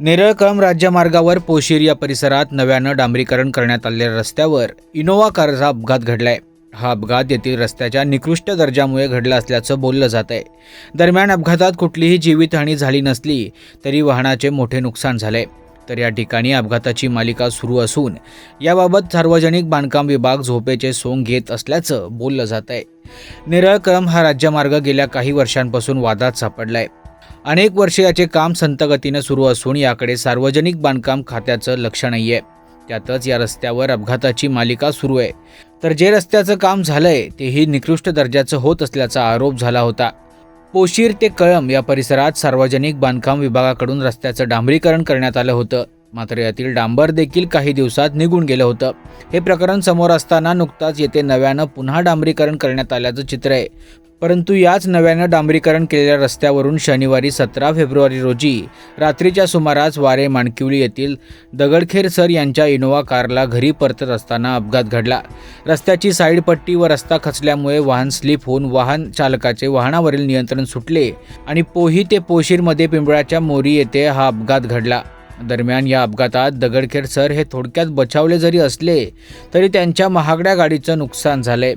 नेरळकळम राज्यमार्गावर पोशीर या परिसरात नव्यानं डांबरीकरण करण्यात आलेल्या रस्त्यावर इनोव्हा कारचा अपघात घडलाय. हा अपघात येथील रस्त्याच्या निकृष्ट दर्जामुळे घडला असल्याचं बोललं जात आहे दरम्यान अपघातात कुठलीही जीवितहानी झाली नसली तरी वाहनाचे मोठे नुकसान झाले तर या ठिकाणी अपघाताची मालिका सुरू असून याबाबत सार्वजनिक बांधकाम विभाग झोपेचे सोंग घेत असल्याचं बोललं जात आहे नेरळकळम हा राज्यमार्ग गेल्या काही वर्षांपासून वादात सापडलाय. अनेक वर्षे याचे काम संतगतीनं सुरू असून याकडे सार्वजनिक बांधकाम खात्याचं लक्ष नाही आहे त्यातच या रस्त्यावर अपघाताची मालिका सुरू आहे. तर जे रस्त्याचं काम झालंय तेही निकृष्ट दर्जाचं होत असल्याचा आरोप झाला होता. पोशीर ते कळम या परिसरात सार्वजनिक बांधकाम विभागाकडून रस्त्याचं डांबरीकरण करण्यात आलं होतं. मात्र यातील डांबर देखील काही दिवसात निघून गेलं होतं. हे प्रकरण समोर असताना नुकताच येथे नव्यानं पुन्हा डांबरीकरण करण्यात आल्याचं चित्र आहे. परंतु याच नव्यानं डांबरीकरण केलेल्या रस्त्यावरून शनिवारी सतरा फेब्रुवारी रोजी रात्रीच्या सुमारास वारे माणकिवली येथील दगडखेर सर यांच्या इनोवा कारला घरी परतत असताना अपघात घडला. रस्त्याची साईड पट्टी व रस्ता खचल्यामुळे वाहन स्लिप होऊन वाहन चालकाचे वाहनावरील नियंत्रण सुटले आणि पोही ते पोशीरमध्ये पिंपळाच्या मोरी येथे हा अपघात घडला. दरम्यान या अपघातात दगडखेड सर हे थोडक्यात बचावले जरी असले तरी त्यांच्या महागड्या गाडीचं नुकसान झालंय.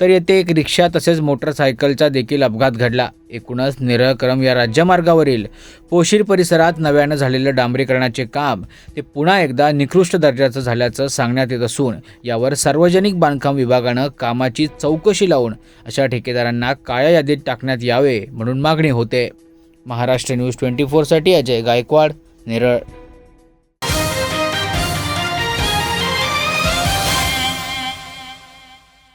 तर येथे एक रिक्षा तसेच मोटरसायकलचा देखील अपघात घडला. एकूणच निरळक्रम या राज्यमार्गावरील पोशीर परिसरात नव्यानं झालेलं डांबरीकरणाचे काम ते पुन्हा एकदा निकृष्ट दर्जाचं झाल्याचं सांगण्यात येत असून यावर सार्वजनिक बांधकाम विभागानं कामाची चौकशी लावून अशा ठेकेदारांना काळ्या यादीत टाकण्यात यावे म्हणून मागणी होते. महाराष्ट्र न्यूज ट्वेंटी फोरसाठी अजय गायकवाड नेरळ.